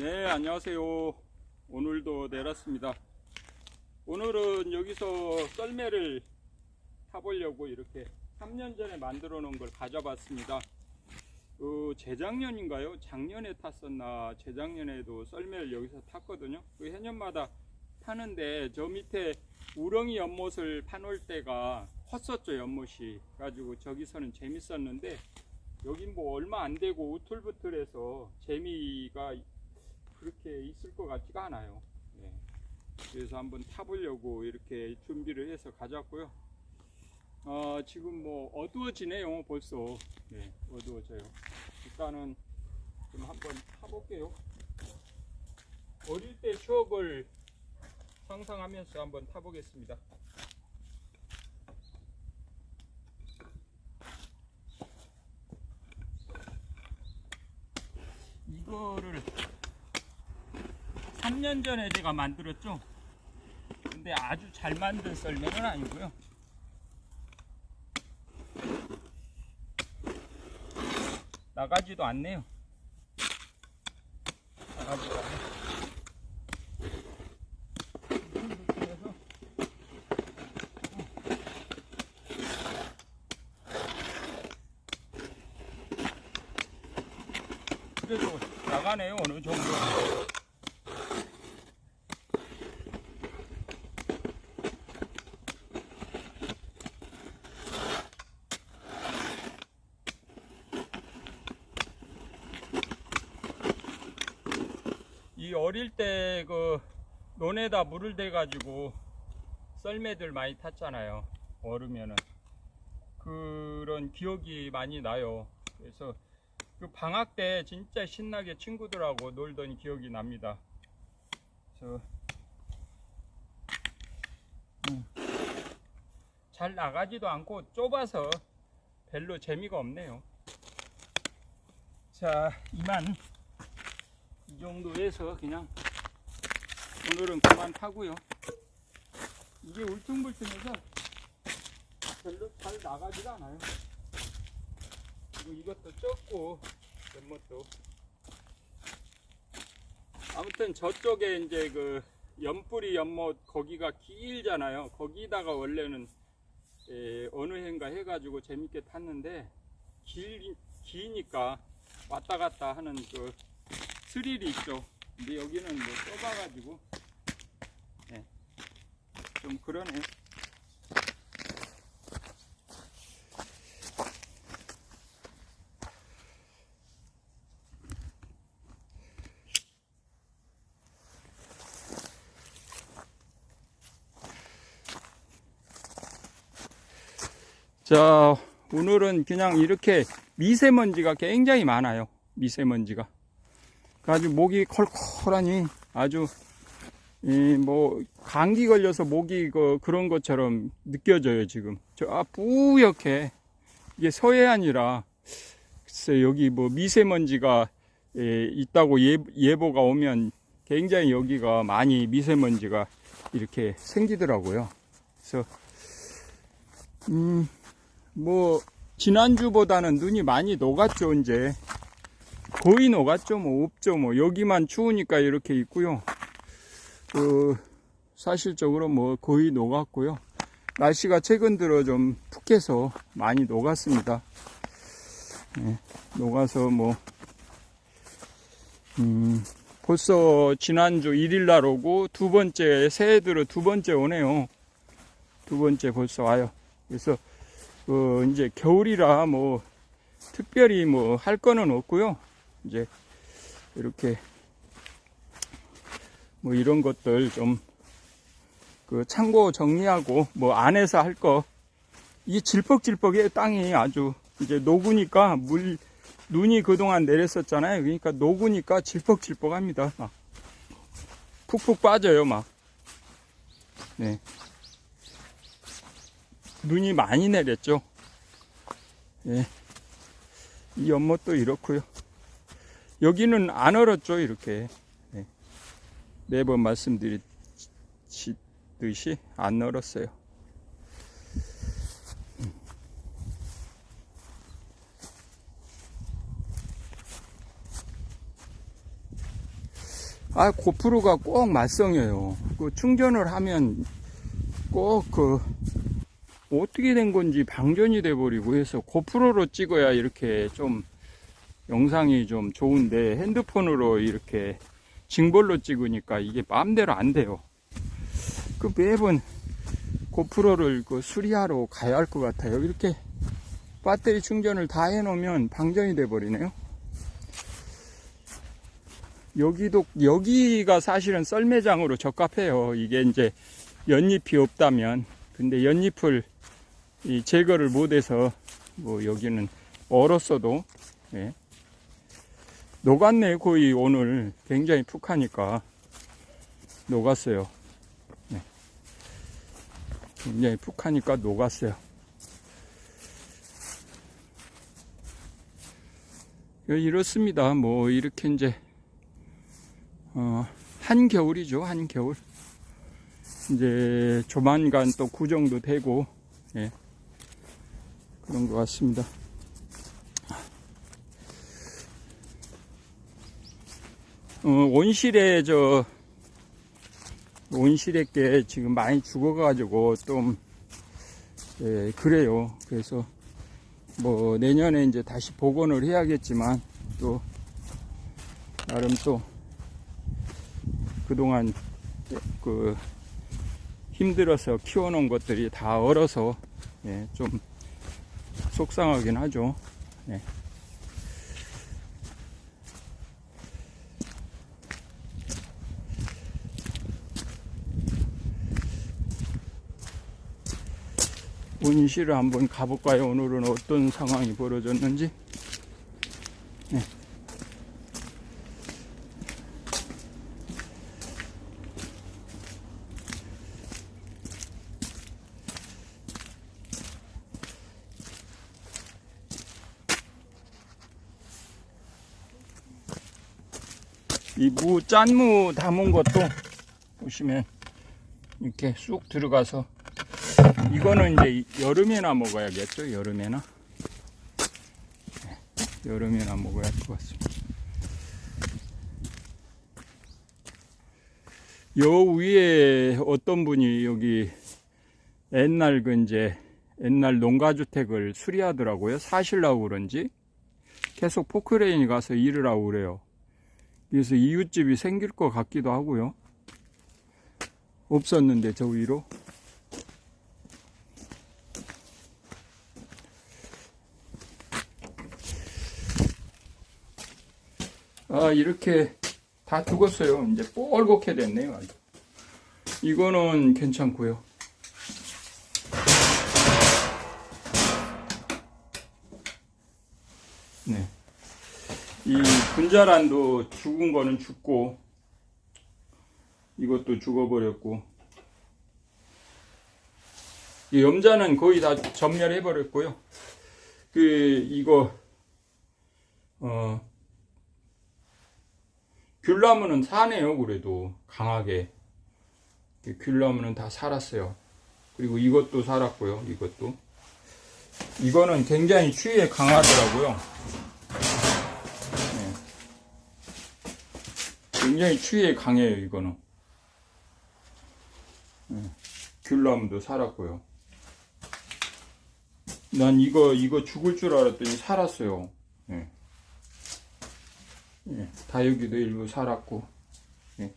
네, 안녕하세요. 오늘도 내렸습니다. 오늘은 여기서 썰매를 타보려고 이렇게 3년 전에 만들어 놓은 걸 가져봤습니다. 어, 재작년인가요? 작년에 탔었나? 재작년에도 썰매를 여기서 탔거든요. 그 해년마다 타는데 저 밑에 우렁이 연못을 파놓을 때가 컸었죠, 연못이. 가지고 저기서는 재밌었는데 여긴 뭐 얼마 안 되고 우툴부툴해서 재미가 그렇게 있을 것 같지가 않아요. 예. 그래서 한번 타보려고 이렇게 준비를 해서 가져왔고요. 어, 지금 뭐 어두워지네요, 벌써. 네, 어두워져요. 일단은 좀 한번 타볼게요. 어릴 때 추억을 상상하면서 한번 타보겠습니다. 3년 전에 제가 만들었죠. 근데 아주 잘 만든 썰매는 아니고요. 나가지도 않네요. 나가지도 않네. 그래서 그래도 나가네요 어느 정도. 이 어릴 때 그 논에다 물을 대 가지고 썰매들 많이 탔잖아요 얼으면은. 그런 기억이 많이 나요. 그래서 그 방학 때 진짜 신나게 친구들하고 놀던 기억이 납니다. 그래서 음, 잘 나가지도 않고 좁아서 별로 재미가 없네요. 자 이만 이 정도에서 그냥 오늘은 그만 타고요. 이게 울퉁불퉁해서 별로 잘 나가지가 않아요. 그리고 이것도 적고 연못도 아무튼 저쪽에 이제 그 연뿌리 연못 거기가 길잖아요. 거기다가 원래는 에, 어느 해인가 해가지고 재밌게 탔는데 길 기니까 왔다 갔다 하는 그 스릴이 있죠. 근데 여기는 뭐 좁아가지고 네. 좀 그러네요. 자, 오늘은 그냥 이렇게 미세먼지가 굉장히 많아요. 미세먼지가. 아주 목이 콜콜하니 아주 이 뭐 감기 걸려서 목이 그 그런 것처럼 느껴져요 지금. 저아 뿌옇게. 이게 서해안이라 글쎄 여기 뭐 미세먼지가 예, 있다고 예, 예보가 오면 굉장히 여기가 많이 미세먼지가 이렇게 생기더라고요. 그래서 음 뭐 지난주보다는 눈이 많이 녹았죠 이제 거의 녹았죠 뭐 없죠 뭐. 여기만 추우니까 이렇게 있고요. 그 사실적으로 뭐 거의 녹았고요. 날씨가 최근 들어 좀 푹해서 많이 녹았습니다. 네, 녹아서 뭐 음, 벌써 지난주 1일 날 오고 두 번째 새해 들어 두 번째 오네요. 두 번째 벌써 와요. 그래서 그 이제 겨울이라 뭐 특별히 뭐 할 거는 없고요 이제 이렇게 뭐 이런 것들 좀그 창고 정리하고 뭐 안에서 할 거 이게 질퍽질퍽해 땅이 아주 이제 녹으니까 물 눈이 그동안 내렸었잖아요. 그러니까 녹으니까 질퍽질퍽합니다. 막 푹푹 빠져요 막. 네. 눈이 많이 내렸죠. 예. 이 연못도 이렇고요 여기는 안 얼었죠 이렇게 네. 매번 말씀드리듯이 안 얼었어요 아, 고프로가 꼭 말썽이에요. 그 충전을 하면 꼭 그, 어떻게 된 건지 방전이 돼 버리고 해서 고프로로 찍어야 이렇게 좀 영상이 좀 좋은데 핸드폰으로 이렇게 징벌로 찍으니까 이게 마음대로 안 돼요. 그 매번 고프로를 그 수리하러 가야 할 것 같아요. 이렇게 배터리 충전을 다 해놓으면 방전이 돼 버리네요. 여기도 여기가 사실은 썰매장으로 적합해요. 이게 이제 연잎이 없다면 근데 연잎을 이 제거를 못해서 뭐 여기는 얼었어도 예. 녹았네 거의 오늘 굉장히 푹하니까 녹았어요. 네. 굉장히 푹하니까 녹았어요. 예, 이렇습니다. 뭐 이렇게 이제 어, 한겨울이죠, 한겨울. 이제 조만간 또 구정도 되고, 예. 그런 것 같습니다. 온실에 저, 온실에 게 지금 많이 죽어가지고 좀, 예, 그래요. 그래서 뭐 내년에 이제 다시 복원을 해야겠지만 또, 나름 또, 그동안 그 힘들어서 키워놓은 것들이 다 얼어서 예, 좀 속상하긴 하죠. 예. 온실을 한번 가볼까요? 오늘은 어떤 상황이 벌어졌는지. 네. 이 무, 짠무 담은 것도 보시면 이렇게 쑥 들어가서 이거는 이제 여름에나 먹어야겠죠. 여름에나. 네, 여름에나 먹어야 할 것 같습니다. 요 위에 어떤 분이 여기 옛날 그 이제 옛날 농가주택을 수리하더라고요. 사실라고 그런지 계속 포크레인이 가서 일을 하고 그래요. 그래서 이웃집이 생길 것 같기도 하고요. 없었는데 저 위로. 아 이렇게 다 죽었어요. 이제 뻘겋게 됐네요. 아주. 이거는 괜찮고요. 네. 이 분자란도 죽은 거는 죽고 이것도 죽어버렸고 이 염자는 거의 다 전멸해 버렸고요. 그 이거 어 귤나무는 사네요. 그래도 강하게 그 귤나무는 다 살았어요. 그리고 이것도 살았고요. 이것도 이거는 굉장히 추위에 강하더라고요. 굉장히 추위에 강해요, 이거는. 네. 귤나무도 살았고요. 난 이거, 이거 죽을 줄 알았더니 살았어요. 네. 네. 다육이도 일부 살았고. 네.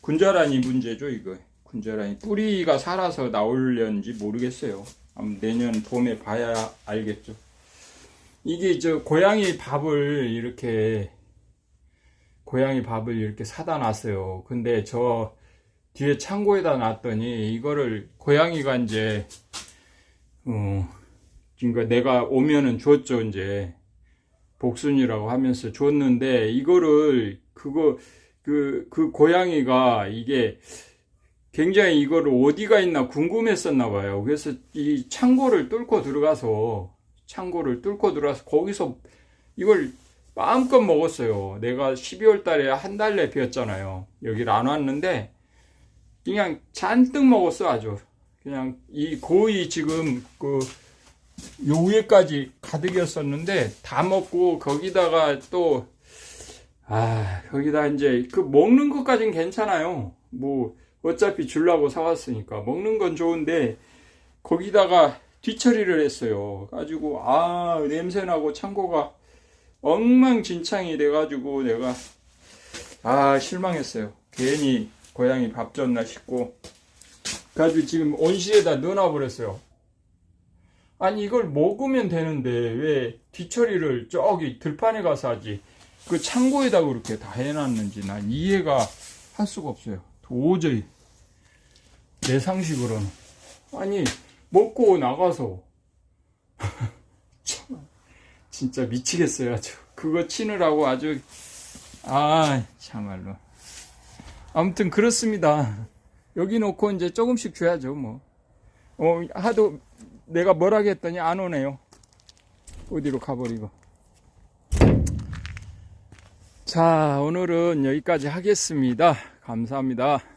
군자란이 문제죠, 이거. 군자란이. 뿌리가 살아서 나올려는지 모르겠어요. 내년 봄에 봐야 알겠죠. 이게 저 고양이 밥을 이렇게 고양이 밥을 이렇게 사다 놨어요. 근데 저 뒤에 창고에다 놨더니 이거를 고양이가 이제 어 그러니까 내가 오면은 줬죠 이제 복순이라고 하면서 줬는데 이거를 그거 그, 그 고양이가 이게 굉장히 이거를 어디가 있나 궁금했었나 봐요. 그래서 이 창고를 뚫고 들어가서 창고를 뚫고 들어와서 거기서 이걸 마음껏 먹었어요. 내가 12월 달에 한 달 내 비었잖아요. 여기를 안 왔는데 그냥 잔뜩 먹었어 아주. 그냥 이 거의 지금 그 요 위에까지 가득이었었는데 다 먹고 거기다가 또 아, 거기다 이제 그 먹는 것까진 괜찮아요. 뭐 어차피 주려고 사왔으니까 먹는 건 좋은데 거기다가 뒤처리를 했어요. 가지고 아 냄새 나고 창고가 엉망진창이 돼가지고 내가 아 실망했어요. 괜히 고양이 밥 줬나 싶고 가지고 지금 온실에다 넣어놔 버렸어요. 아니 이걸 먹으면 되는데 왜 뒤처리를 저기 들판에 가서 하지? 그 창고에다 그렇게 다 해놨는지 난 이해가 할 수가 없어요. 도저히 내 상식으로는 아니 먹고 나가서 참, 진짜 미치겠어요 아주 그거 치느라고 아주 아 참말로 아무튼 그렇습니다. 여기 놓고 이제 조금씩 줘야죠 뭐. 어 하도 내가 뭐라고 했더니 안 오네요. 어디로 가버리고. 자, 오늘은 여기까지 하겠습니다. 감사합니다.